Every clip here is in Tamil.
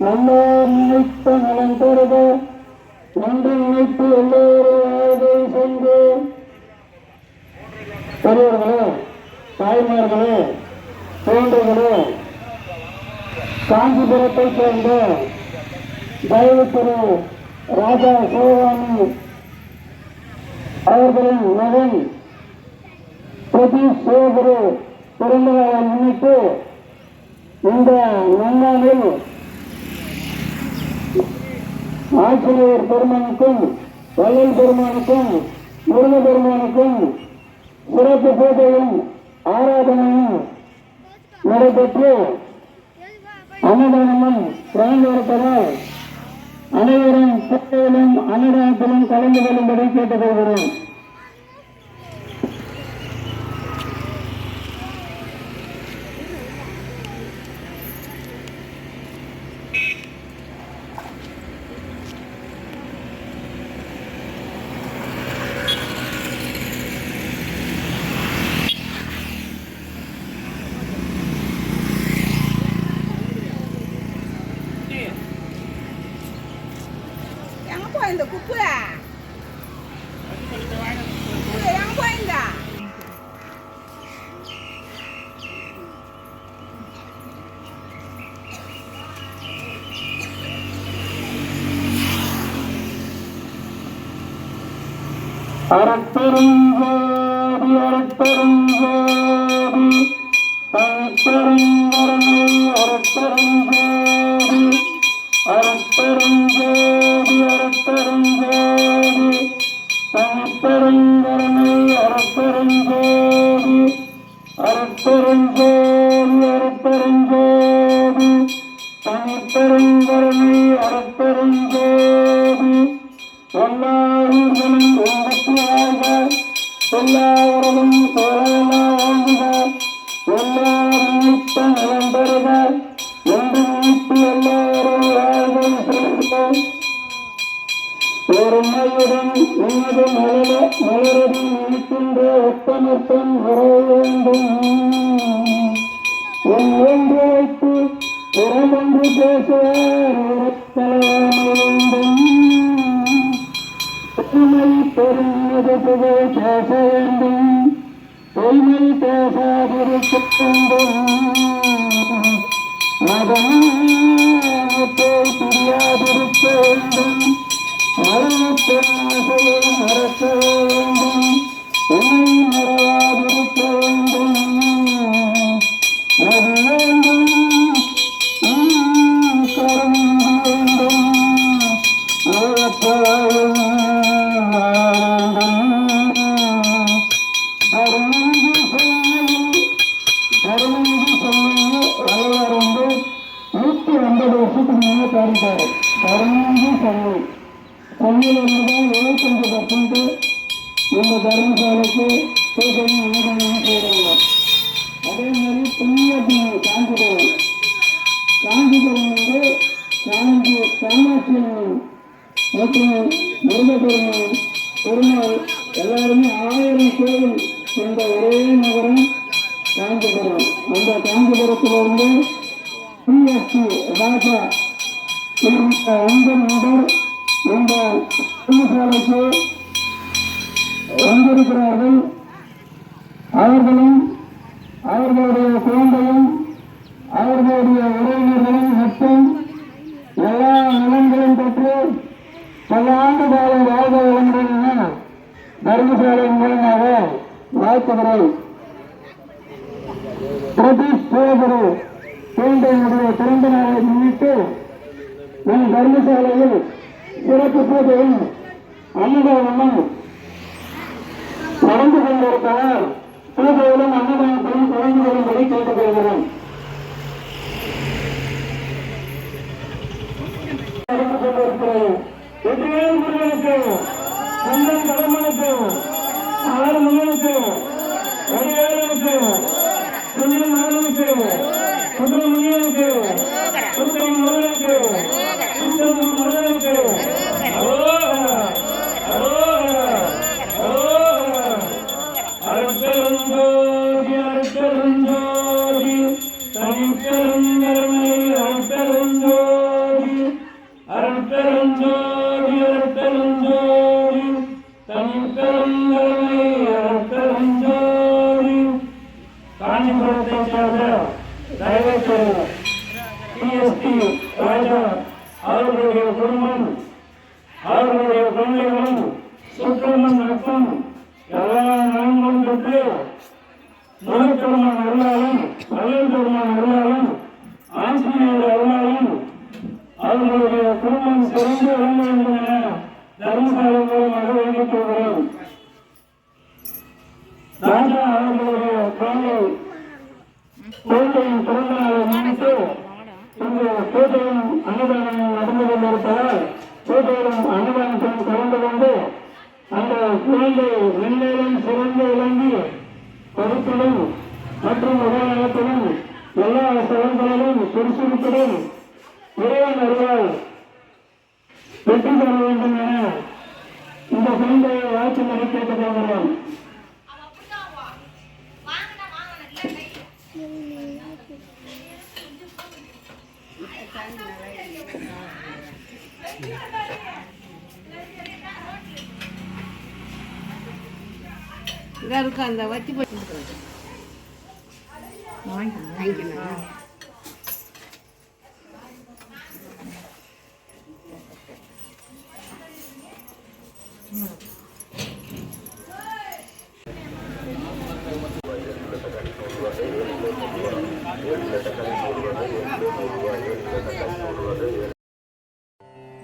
நல்லோர் நினைத்த நலன் தருக ஒன்று நினைத்து எல்லோரும் சென்று. பெரியவர்களே தாய்மார்களே தோன்றர்களே காஞ்சிபுரத்தை சேர்ந்த தயவு திரு ராஜா சிவகாமி அவர்களின் மகன் பிரதீஷ் சிவகுரு பிறந்த நாளை முன்னிட்டு இந்த நன்னாளில் ஆசிரியர் பெருமானுக்கும் வள்ளல் பெருமானுக்கும் முருக பெருமானுக்கும் சிறப்பு பூஜையும் ஆராதனையும் நடைபெற்று அன்னதானமும் குறைந்திருப்பதால் அனைவரும் அன்னதானத்திலும் கலந்து கொள்ளும்படி கேட்டுக்கொள்கிறோம். போயிருந்த குப்பு குப்பு எங்க போயிருந்த அறப்பெருஞ்சோதி அறப்பெருஞ்சோதி பெருமையுடன் உனது மலர மலரடி நினைக்கின்ற ஒப்பனத்தன் வர வேண்டும் உன் ஒன்று வைத்து புறமொன்று பேசுவார் வேண்டும் பெருமது புகழ் பேச வேண்டும் பொய்மை பேசாதிருக்க வேண்டும். மதத்தை புரியாதிருக்க வேண்டும் மரணத்தின் ஆசையை மறக்க வேண்டும் உண்மை மறவாதிரு மாதிரி காஞ்சிபுரம் காஞ்சிபுரம் வந்து காஞ்சி காமாட்சி அம்மன் மற்றும் முருகப்பெருமான் பெருமாள் எல்லாருமே ஆயிரம் கோவில் கொண்ட ஒரே நகரம் காஞ்சிபுரம். அந்த காஞ்சிபுரத்திலிருந்து பிஎஸ்சி ராஜா இந்த நபர் இந்த வந்திருக்கிறார்கள். அவர்களும் அவர்களுடைய குழந்தையும் அவர்களுடைய உறவினர்களும் மற்றும் எல்லா நலன்களும் பெற்று பல ஆண்டு காலம் வாழ்க வேண்டும் என தர்மசாலை மூலமாக வாழ்த்துகிறேன் பிரதீஷ் சிவகுரு குழந்தையினுடைய பிறந்த நாளை முன்னிட்டு நம் தர்மசாலையில் சிறப்பு பூஜையும் அன்னதானமும் நடந்து கொண்டிருப்பவர் பூஜையிலும் அன்னதானத்திலும் கலந்து கொள்ளும்படி கேட்டுக்கொள்கிறோம். வெற்றிவேல் முருகனுக்கு சொந்தம் கடம்பனுக்கு ஆறு முருகனுக்கு வடிவேலனுக்கு சுந்தரம் மகனுக்கு சுந்தரமுனியனுக்கு சுந்தரம் சார்ந்த டைரக்டர் டிஎஸ்பி ராஜா அவர்களுடைய குடும்பம் அவர்களுடைய குழந்தைகளும் சுற்றமும் நட்பும் எல்லா நலன்களும் பெற்று முழுப்பெருமான் அருளாலும் நல்லல் பெருமான் அருளாலும் ஆசிரியர் அருளாலும் அவர்களுடைய குடும்பம் சிறந்து விளங்க வேண்டும் என தர்மசாலை மூலமாக வேண்டிக் கொள்கிறோம். ராஜா அவர்களுடைய குழந்தை குழந்தையின் பிறந்த நாளை முன்னிட்டு இங்கு பூஜையும் அன்னதானமும் நடந்து கொண்டிருப்பதால் பூஜையிலும் அன்னதானத்திலும் கலந்து கொண்டு அந்த குழந்தை மென்மேலும் சிறந்து விளங்கி கருத்திலும் மற்றும் உடல்நலத்திலும் எல்லா செயல்களிலும் சுறுசுறுப்பிலும் இறைவன் அருளால் வெற்றி பெற வேண்டும் என இந்த குழந்தையை வாழ்த்து மணி கேட்டுக்கொள்கிறோம் இதா இருக்கு அந்த வத்தி போட்டு வாங்கிக்கலாம்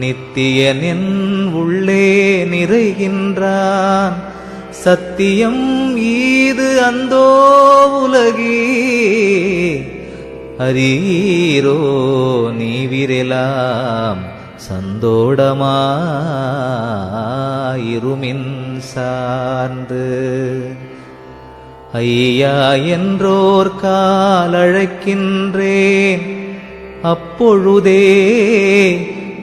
நித்தியனின் உள்ளே நிறைகின்றான். சத்தியம் ஈது அந்தோ உலகி. அரீரோ நீ விரலாம் சந்தோடமாயிருமின் சார்ந்து ஐயா என்றோர் காலழைக்கின்றேன். அப்பொழுதே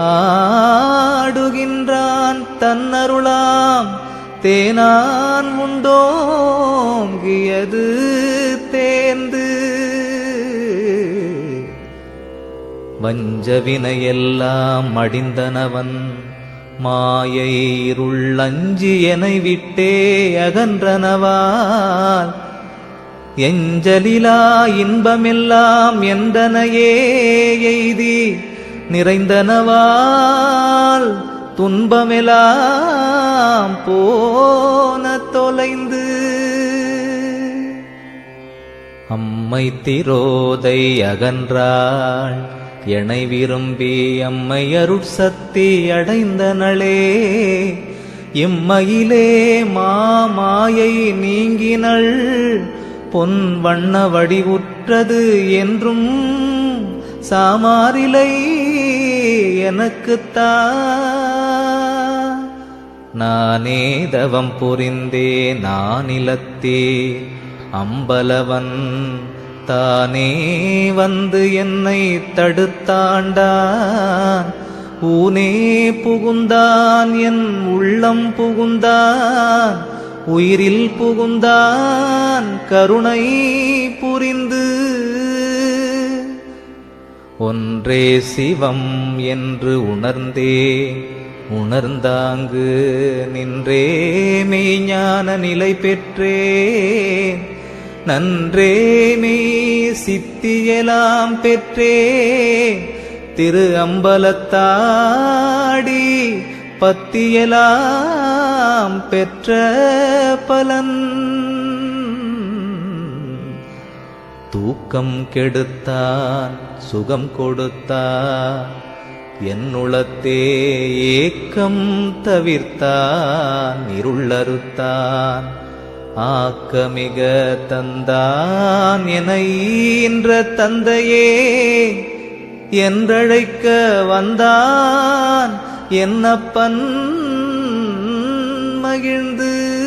ஆடுகின்றான் தன்னருளாம். தேனான் உண்டோங்கியது தேர்ந்து வஞ்சவினையெல்லாம் மடிந்தனவன். மாயை இருள் அஞ்சி என விட்டே அகன்றனவால். எஞ்சலிலா இன்பமெல்லாம் என்றனையே எய்தி. நிறைந்தனவால் துன்பமெலாம் போன தொலைந்து. அம்மை திரோதை அகன்றாள் எனை விரும்பி அம்மை அருட்சக்தி அடைந்தனளே. இம்மையிலே மாமாயை நீங்கினள் பொன் வண்ண வடிவுற்றது என்றும் சாமாரிலை எனக்குத்தா நானே தவம் புரிந்தே நானிலத்தே அம்பலவன் தானே வந்து என்னை தடுத்தாண்டான். ஊனே புகுந்தான் என் உள்ளம் புகுந்தான். உயிரில் புகுந்தான் கருணை புரிந்து ஒன்றே சிவம் என்று உணர்ந்தே உணர்ந்தாங்கு நின்றே மெய்ஞான நிலை பெற்றே. நன்றே மெய் சித்தியலாம் பெற்றே திரு அம்பலத்தாடி பத்தியலாம் பெற்ற பலன். தூக்கம் கெடுத்தான் சுகம் கொடுத்தா என்னுளத்தே ஏக்கம் தவிர்த்தான் இருளறுத்தான். ஆக்கமிக தந்தான் என ஈன்ற தந்தையே என்றழைக்க வந்தான் என்னப்பன் மகிழ்ந்து.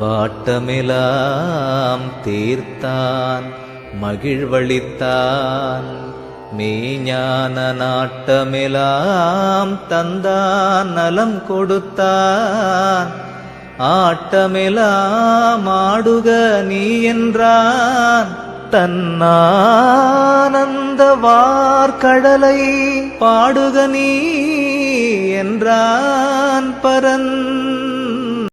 வாட்டமெலாம் தீர்த்தான் மகிழ்வழித்தான் மெய்ஞான நாட்டமெலாம் தந்தான் நலம் கொடுத்தான். ஆட்டமெலாம் ஆடுக நீ என்றான். தன்னானந்த வார்கடலை பாடுக நீ என்றான் பரன்.